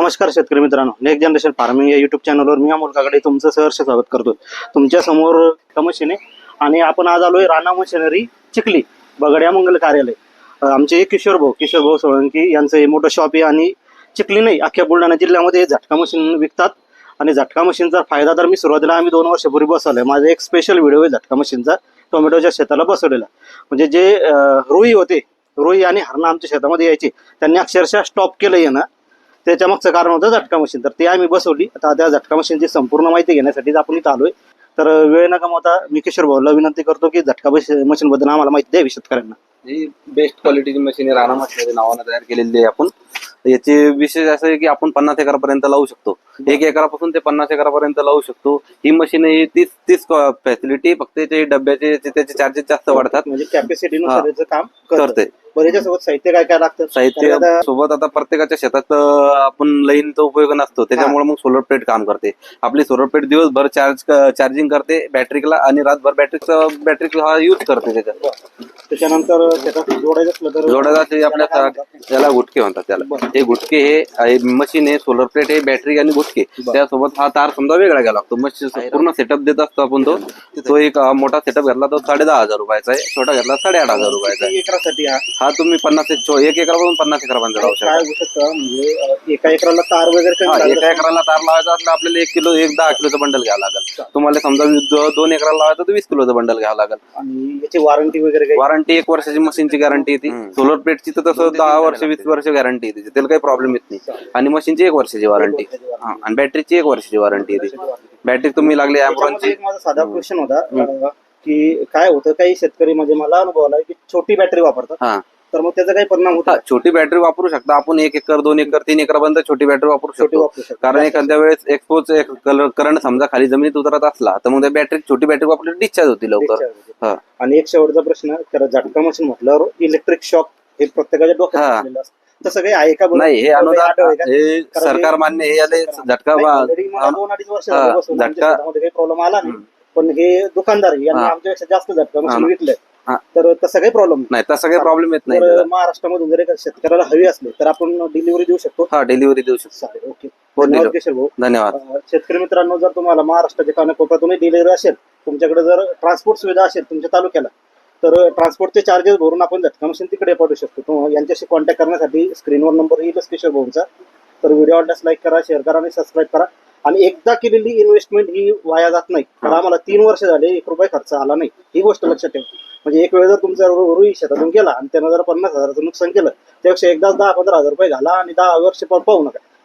नमस्कार शेतकरी मित्रांनो. नेक्स्ट जनरेशन फार्मिंग या युट्यूब चॅनलवर मी अमोल काकडे तुमचं सहर्ष स्वागत करतो तुमच्यासमोर मशीन आहे आणि आपण आज आलोय राणा मशिनरी चिखली बगड्या मंगल कार्यालय. आमचे एक किशोर भाऊ किशोर भाऊ सोळंकी यांचं हे मोठं शॉप आहे आणि चिखली नाही अख्ख्या बुलढाणा जिल्ह्यामध्ये झटका मशीन विकतात. आणि झटका मशीनचा फायदा तर मी सुरुवातीला आम्ही दोन वर्षापूर्वी बसवलाय. माझा एक स्पेशल व्हिडिओ आहे झटका मशीनचा टोमॅटोच्या शेताला बसवलेला. म्हणजे जे रुई होते रुई आणि हरणं आमच्या शेतामध्ये यायचे. त्यांनी अक्षरशः स्टॉप केलं येणं त्याच्या मागचं कारण होतं झटका मशीन. तर ते आम्ही बसवली. आता त्या झटका मशीनची संपूर्ण माहिती घेण्यासाठी आपण इथं आलोय. तर वेळ न गमावता मी किशोर भाऊला विनंती करतो की झटका मशीन बद्दल आम्हाला माहिती द्यावी शेतकऱ्यांना ही बेस्ट क्वालिटीची मशीन आहे राणा मशिनरी नावानं तयार केलेली आहे आपण. याचे विशेष असं आहे की आपण पन्नास एकरापर्यंत लावू शकतो. एक एकरापासून ते पन्नास एकरापर्यंत लावू शकतो. ही मशीन ही तीस तीस फॅसिलिटी फक्त त्याचे डब्याचे याचे- त्याचे चार्जेस जास्त वाढतात. म्हणजे कॅपॅसिटी काम करते बरं याच्यासोबत साहित्य काय काय लागतं? साहित्य आता- सोबत आता प्रत्येकाच्या शेतात अं, आपण लाईनचा उपयोग नसतो. त्याच्यामुळे मग सोलर प्लेट काम करते. आपली सोलर प्लेट दिवसभर चार्ज चार्जिंग करते बॅटरीला आणि रातभर बॅटरीचा बॅटरी हा युज करते त्याच्यात. त्याच्यानंतर शेतात जोडायचं असलं तर जोडायला ते आपल्या त्याला गुटके म्हणतात त्याला. बरं. हे गुटके हे मशीन आहे सोलर प्लेट आहे बॅटरी आणि गुटके. त्यासोबत हा तार समजा वेगळा घ्यावा लागतो मशीन पूर्ण सेटअप देत असतो आपण तो. तो एक अं, मोठा सेटअप घेतला तो साडे दहा हज़ार रुपयाचा आहे. छोटा घेतला साडेआठ हज़ार रुपयाचा आहे. किती एकरासाठी हा? हा तुम्ही पन्नास ते एक एकरापासून पन्नास एकरापर्यंत लावू शकता. काय होऊ शकतं? म्हणजे अं, एका एकराला तार वगैरे हा, एका एकराला तार लावायचा असला आपल्याला एक किलो एक दहा किलोचं बंडल घ्यावं लागेल. तुम्हाला समजा वीस- दो- दोन एकराला लावायचं तर वीस किलोचं बंडल घ्यावं लागेल. आणि याची वॉरंटी वगैरे काही वॉरंटी एक वर्षाची मशीनची गॅरंटी येते. सोलर प्लेटची तर तसं दहा वर्ष वीस वर्ष गॅरंटी येते. त्याला काही प्रॉब्लेम येत नाही. आणि मशीनची एक वर्षाची वॉरंटी आणि बॅटरीची एक वर्षाची वॉरंटी येते. बॅटरी तुम्ही लागली त्याच्यामध्ये एक माझा साधा क्वेश्चन होता अं, की काय होतं काही शेतकरी म्हणजे मला अनुभव आला की छोटी बॅटरी वापरतात. हा. तर मग त्याचा काही परिणाम होता छोटी बॅटरी वापरू शकता आपण एक एकर दोन एकर तीन एकर पर्यंत छोटी बॅटरी वापरू छोटी शकतो कारण एखाद्या वेळेस एक्सपोज करंट समजा खाली जमिनीत उतरत असला तर मग त्या बॅटरी छोटी बॅटरी वापरली डिस्चार्ज होती लवकर आणि एक शेवटचा प्रश्न तर झटका मशीन म्हटल्यावर इलेक्ट्रिक शॉक हे प्रत्येकाच्या डोक्यात. तसं काही आहे का? नाही हे अनुदान? हे सरकार मान्य हे आले झटका. दोन अडीच वर्ष झटका- प्रॉब्लेम आला नाही पण हे दुकानदार यांनी. आमच्यापेक्षा जास्त झटका मशीन. हा. तर तसं काही प्रॉब्लेम नाही. तसं काही प्रॉब्लेम येत नाही. तर त्याला. महाराष्ट्रामध्ये जर एका शेतकऱ्याला हवी असली तर आपण डिलिव्हरी देऊ शकतो. हा डिलिव्हरी देऊ शकतो. चालेल ओके. हो, धन्यवाद दिलं. किशोर भाऊ. धन्यवाद. अं, शेतकरी मित्रांनो जर तुम्हाला महाराष्ट्राच्या कानाकोपऱ्यातूनही डिलिव्हरी असेल तुमच्याकडे जर ट्रान्सपोर्ट सुविधा असेल तुमच्या तालुक्याला तर ट्रान्सपोर्टचे चार्जेस भरून आपण झटका मशीन तिकडे पाठवू शकतो. तो- यांच्याशी कॉन्टॅक्ट करण्यासाठी स्क्रीनवर नंबर येईलच किशोर भाऊंचा. तर व्हिडिओ आवडल्यास लाईक करा शेअर करा आणि सबस्क्राईब करा. आणि एकदा केलेली इन्व्हेस्टमेंट ही वाया जात नाही. तर आम्हाला तीन वर्ष झाले एक रुपये खर्च आला नाही. ही गोष्ट लक्षात ठेवा. म्हणजे एक वेळ जर तुमचा रुई शेतातून गेला आणि त्यानं जर पन्नास हजाराचं नुकसान केलं त्यापेक्षा एकदाच दहा पंधरा हजार रुपये घाला आणि दहा वर्ष पण पाहू नका.